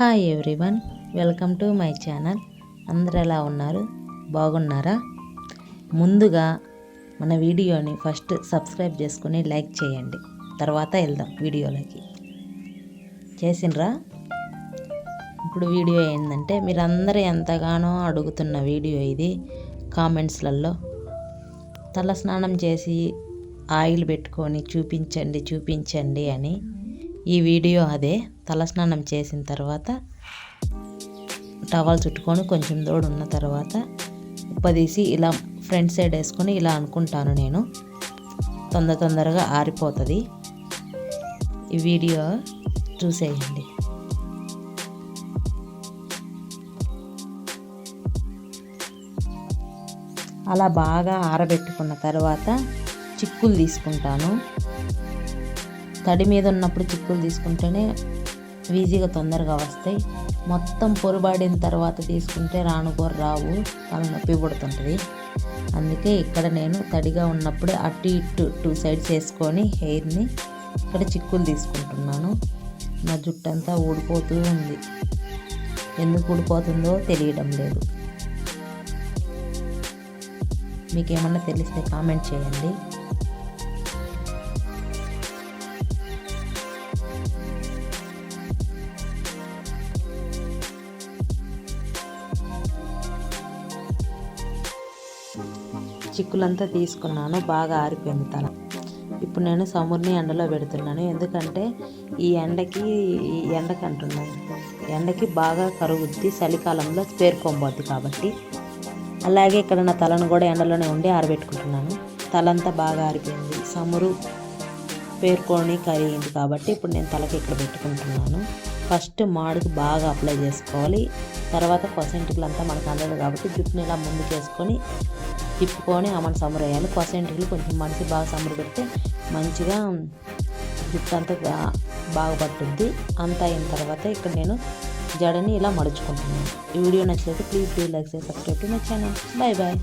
Hi everyone welcome to my channel. అందరు ఎలా ఉన్నారు? బాగున్నారా? ముందుగా మన వీడియోని ఫస్ట్ సబ్స్క్రైబ్ చేసుకుని లైక్ చేయండి. తర్వాత వెళ్దాం వీడియోలోకి. చేసిండ్రా? ఇప్పుడు వీడియో ఏంటంటే మీరందరూ ఎంతగానో అడుగుతున్న వీడియో ఇది. కామెంట్స్లలో తల స్నానం చేసి ఆయిల్ పెట్టుకొని చూపించండి చూపించండి అని ఈ వీడియో అదే తలస్నానం చేసిన తర్వాత టవల్ చుట్టుకొని కొంచెం దూడ ఉన్న తర్వాత ఉప్పదీసి ఇలా ఫ్రంట్ సైడ్ వేసుకొని ఇలా అనుకుంటాను నేను. తొందర తొందరగా ఆరిపోతుంది. ఈ వీడియో చూసేయండి. అలా బాగా ఆరబెట్టుకున్న తర్వాత చిక్కులు తీసుకుంటాను. తడి మీద ఉన్నప్పుడు చిక్కులు తీసుకుంటేనే ఈజీగా తొందరగా వస్తాయి. మొత్తం పొరబాడిన తర్వాత తీసుకుంటే రానుకూర రావు. నొప్పి పుడుతుంటుంది. అందుకే ఇక్కడ నేను తడిగా ఉన్నప్పుడే అటు ఇటు టూ సైడ్స్ వేసుకొని హెయిర్ని ఇక్కడ చిక్కులు తీసుకుంటున్నాను. నా జుట్టు అంతా ఊడిపోతూ ఉంది. ఎందుకు ఊడిపోతుందో తెలియడం లేదు. మీకేమన్నా తెలిస్తే కామెంట్ చేయండి. చిక్కులంతా తీసుకున్నాను బాగా ఆరిపోయింది తల. ఇప్పుడు నేను సముర్ని ఎండలో పెడుతున్నాను. ఎందుకంటే ఈ ఎండకి ఈ ఎండకి అంటున్నాను ఎండకి బాగా కరుగుద్ది చలికాలంలో పేరుకోబోద్ది కాబట్టి. అలాగే ఇక్కడ నా తలను కూడా ఎండలోనే ఉండి ఆరబెట్టుకుంటున్నాను. తలంతా బాగా ఆరిపోయింది. సమురు పేరుకొని కరిగింది కాబట్టి ఇప్పుడు నేను తలకి ఇక్కడ పెట్టుకుంటున్నాను. ఫస్ట్ మాడుకు బాగా అప్లై చేసుకోవాలి. తర్వాత కొసెంటికలంతా మనకు అందదు కాబట్టి జుట్టుని ఇలా ముందు చేసుకొని తిప్పుకొని ఆమెను సమురు వేయాలి కొసెంటికలు కొంచెం మనిషి బాగా సమరు పెడితే మంచిగా జుట్టు అంతా బాగా పట్టుద్ది. అంత అయిన తర్వాత ఇక్కడ నేను జడని ఇలా మడుచుకుంటున్నాను. ఈ వీడియో నచ్చితే please do like subscribe to my channel. Bye bye